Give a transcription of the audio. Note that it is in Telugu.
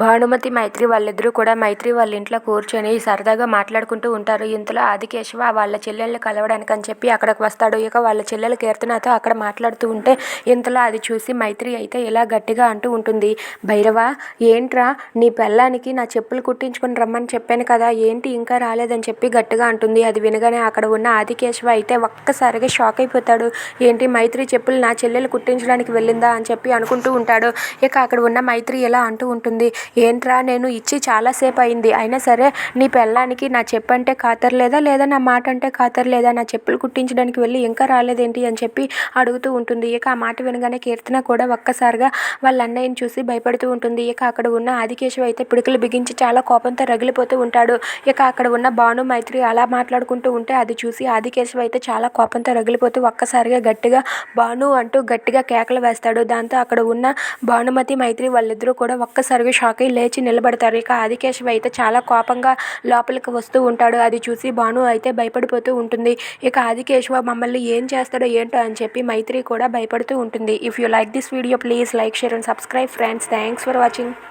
భానుమతి మైత్రి వాళ్ళిద్దరూ కూడా మైత్రి వాళ్ళ ఇంట్లో కూర్చొని సరదాగా మాట్లాడుకుంటూ ఉంటారు. ఇంతలో ఆదికేశవ వాళ్ళ చెల్లెళ్ళు కలవడానికి అని చెప్పి అక్కడికి వస్తాడు. ఇక వాళ్ళ చెల్లెలు కీర్తనతో అక్కడ మాట్లాడుతూ ఉంటే ఇంతలో అది చూసి మైత్రి అయితే ఇలా గట్టిగా అంటూ ఉంటుంది. భైరవ ఏంట్రా? నీ పెళ్ళానికి నా చెప్పులు కుట్టించుకొని రమ్మని చెప్పాను కదా. ఏంటి ఇంకా రాలేదని చెప్పి గట్టిగా అంటుంది. అది వినగానే అక్కడ ఉన్న ఆదికేశవ అయితే ఒక్కసారిగా షాక్ అయిపోతాడు. ఏంటి మైత్రి చెప్పులు నా చెల్లెలు కుట్టించడానికి వెళ్ళిందా? అని చెప్పి అనుకుంటూ ఉంటాడు. ఇక అక్కడ ఉన్న మైత్రి ఇలా అంటూ ఉంటుంది. ఏంట్రా నేను ఇచ్చి చాలాసేపు అయింది అయినా సరే నీ పెళ్ళానికి నా చెప్పంటే ఖాతర్లేదా? లేదా నా మాట అంటే ఖాతర్లేదా? నా చెప్పులు కుట్టించడానికి వెళ్ళి ఇంకా రాలేదేంటి? అని చెప్పి అడుగుతూ ఉంటుంది. ఇక ఆ మాట వినగానే కీర్తన కూడా ఒక్కసారిగా వాళ్ళ అన్నయ్యని చూసి భయపడుతూ ఉంటుంది. ఇక అక్కడ ఉన్న ఆదికేశవ అయితే పిడుకులు బిగించి చాలా కోపంతో రగిలిపోతూ ఉంటాడు. ఇక అక్కడ ఉన్న భాను మైత్రి అలా మాట్లాడుకుంటూ ఉంటే అది చూసి ఆదికేశవ అయితే చాలా కోపంతో రగిలిపోతూ ఒక్కసారిగా గట్టిగా భాను అంటూ గట్టిగా కేకలు వేస్తాడు. దాంతో అక్కడ ఉన్న భానుమతి మైత్రి వాళ్ళిద్దరూ కూడా ఒక్కసారిగా షాక్ అయి లేచి నిలబడతారు. ఇక ఆదికేశవ అయితే చాలా కోపంగా లోపలికి వస్తూ ఉంటాడు. అది చూసి భాను అయితే భయపడిపోతూ ఉంటుంది. ఇక ఆదికేశవ మమ్మల్ని ఏం చేస్తాడో ఏంటో అని చెప్పి మైత్రి కూడా భయపడుతూ ఉంటుంది. If you like this video please like share and subscribe friends thanks for watching